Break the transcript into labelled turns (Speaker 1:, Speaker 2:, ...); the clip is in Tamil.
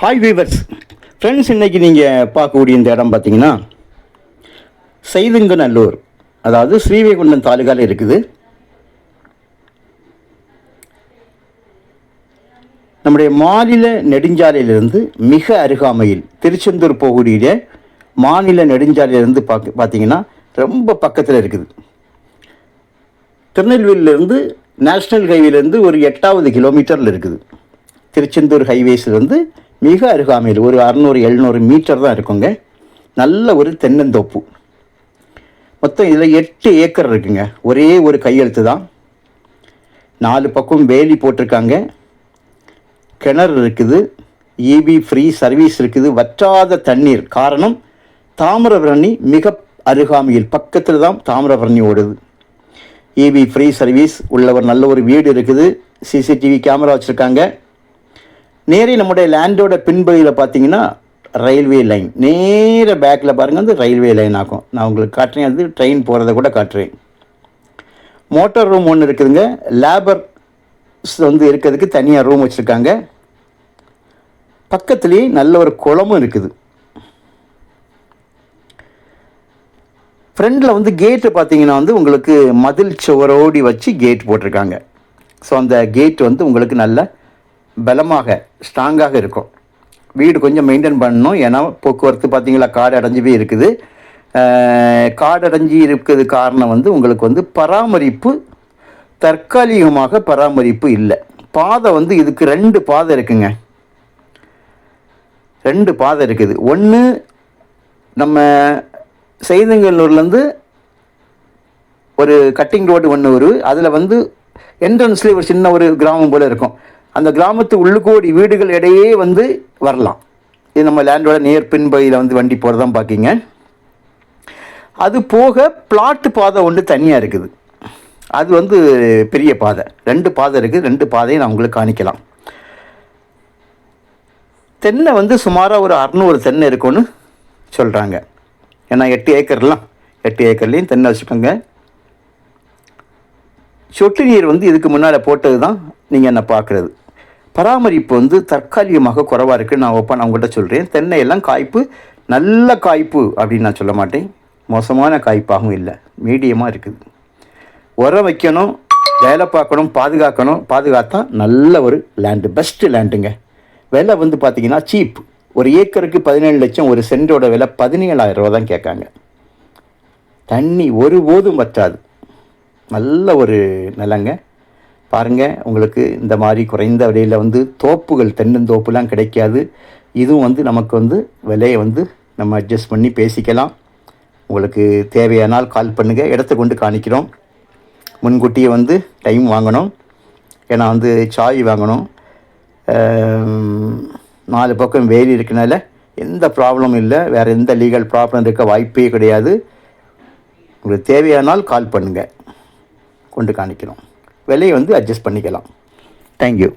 Speaker 1: ஹாய் வீவர்ஸ் ஃப்ரெண்ட்ஸ் இன்றைக்கி நீங்கள் பார்க்கக்கூடிய இந்த இடம் பார்த்தீங்கன்னா செய்துங்கநல்லூர் அதாவது ஸ்ரீவைகுண்டம் தாலுகாவில் இருக்குது. நம்முடைய மாநில நெடுஞ்சாலையிலிருந்து மிக அருகாமையில் திருச்செந்தூர் போகக்கூடிய மாநில நெடுஞ்சாலையிலிருந்து பார்க்க பார்த்தீங்கன்னா ரொம்ப பக்கத்தில் இருக்குது. திருநெல்வேலியிலேருந்து நேஷ்னல் ஹைவேலேருந்து ஒரு எட்டாவது கிலோமீட்டரில் இருக்குது. திருச்செந்தூர் ஹைவேஸ்லேருந்து மிக அருகாமையில் ஒரு அறநூறு எழுநூறு மீட்டர் தான் இருக்குங்க. நல்ல ஒரு தென்னந்தோப்பு. மொத்தம் இதில் எட்டு ஏக்கர் இருக்குங்க. ஒரே ஒரு கையெழுத்து தான். நாலு பக்கம் வேலி போட்டிருக்காங்க. கிணறு இருக்குது. இபி ஃப்ரீ சர்வீஸ் இருக்குது. வற்றாத தண்ணீர். காரணம் தாமிரபரணி மிக அருகாமையில் பக்கத்தில் தான் தாமிரபரணி ஓடுது. இபி ஃப்ரீ சர்வீஸ் உள்ள ஒரு நல்ல ஒரு வீடு இருக்குது. சிசிடிவி கேமரா வச்சுருக்காங்க. நேரே நம்முடைய லேண்டோட பின்பகுதியில் பார்த்தீங்கன்னா ரயில்வே லைன் நேர பேக்கில் பாருங்கள் வந்து ரயில்வே லைன் ஆகும். நான் உங்களுக்கு காட்டுறேன் அது ட்ரெயின் போகிறத கூட காட்டுறேன். மோட்டார் ரூம் ஒன்று இருக்குதுங்க. லேபர் வந்து இருக்கிறதுக்கு தனியாக ரூம் வச்சுருக்காங்க. பக்கத்துலேயே நல்ல ஒரு குளமும் இருக்குது. ஃப்ரண்டில் வந்து கேட்டு பார்த்தீங்கன்னா வந்து உங்களுக்கு மதில் சுவரோடி வச்சு கேட் போட்டிருக்காங்க. ஸோ அந்த கேட் வந்து உங்களுக்கு நல்ல பலமாக ஸ்ட்ராங்காக இருக்கும். வீடு கொஞ்சம் மெயின்டைன் பண்ணணும். ஏன்னா போக்குவரத்து பார்த்திங்களா காடு அடைஞ்சிவே இருக்குது. அஹ், காடு அடைஞ்சி இருக்கிறது காரணம் வந்து உங்களுக்கு வந்து பராமரிப்பு தற்காலிகமாக பராமரிப்பு இல்லை. பாதை வந்து இதுக்கு ரெண்டு பாதை இருக்குங்க. ரெண்டு பாதை இருக்குது. ஒன்று நம்ம செய்தங்கல்லூர்லேருந்து ஒரு கட்டிங் ரோடு ஒன்று ஒரு அதில் வந்து என்ட்ரன்ஸ்லேயே ஒரு சின்ன ஒரு கிராமம் போல் இருக்கும். அந்த கிராமத்து உள்ளுக்கோடி வீடுகள் இடையே வந்து வரலாம். இது நம்ம லேண்டோட நேர் பின்பகுதியில் வந்து வண்டி போகிறதான் பார்க்கிங்க அது போக பிளாட்டு பாதை ஒன்று தனியாக இருக்குது. அது வந்து பெரிய பாதை. ரெண்டு பாதை இருக்குது. ரெண்டு பாதையை நான் உங்களுக்கு காணிக்கலாம். தென்னை வந்து சுமாராக ஒரு அறநூறு தென்னை இருக்குன்னு சொல்கிறாங்க ஏன்னா எட்டு ஏக்கர்லாம் எட்டு ஏக்கர்லேயும் தென்னை வச்சுக்கோங்க. சொட்டு நீர் வந்து இதுக்கு முன்னால் போட்டது தான் நீங்கள் என்ன பார்க்குறது பராமரிப்பு வந்து தற்காலிகமாக குறைவாக இருக்குன்னு நான் ஒப்பா நான் உங்கள்கிட்ட சொல்கிறேன் தென்னை எல்லாம் காய்ப்பு நல்ல காய்ப்பு அப்படின்னு நான் சொல்ல மாட்டேன். மோசமான காய்ப்பாகவும் இல்லை. மீடியமாக இருக்குது. உரம் வைக்கணும் வேலை பார்க்கணும் பாதுகாக்கணும். பாதுகாத்தா நல்ல ஒரு லேண்டு பெஸ்ட்டு லேண்டுங்க விலை வந்து பார்த்திங்கன்னா சீப் ஒரு ஏக்கருக்கு பதினேழு லட்சம் ஒரு சென்டோட விலை பதினேழாயிரம் ரூபா தான் கேட்காங்க. தண்ணி ஒருபோதும் வற்றாது. நல்ல ஒரு நிலங்க. பாருங்கள் உங்களுக்கு இந்த மாதிரி குறைந்த விலையில் வந்து தோப்புகள் தென்னந்தோப்புலாம் கிடைக்காது. இதுவும் வந்து நமக்கு வந்து விலையை வந்து நம்ம அட்ஜஸ்ட் பண்ணி பேசிக்கலாம். உங்களுக்கு தேவையானால் கால் பண்ணுங்கள் இடத்த கொண்டு காணிக்கிறோம். முன்கூட்டியே வந்து டைம் வாங்கணும். ஏன்னா வந்து சாய் வாங்கணும். நாலு பக்கம் வேலி இருக்கனால எந்த ப்ராப்ளமும் இல்லை. வேறு எந்த லீகல் ப்ராப்ளம் இருக்க வாய்ப்பே கிடையாது. உங்களுக்கு தேவையானால் கால் பண்ணுங்கள் கொண்டு காணிக்கிறோம். விலையை வந்து அட்ஜஸ்ட் பண்ணிக்கலாம். தேங்க்யூ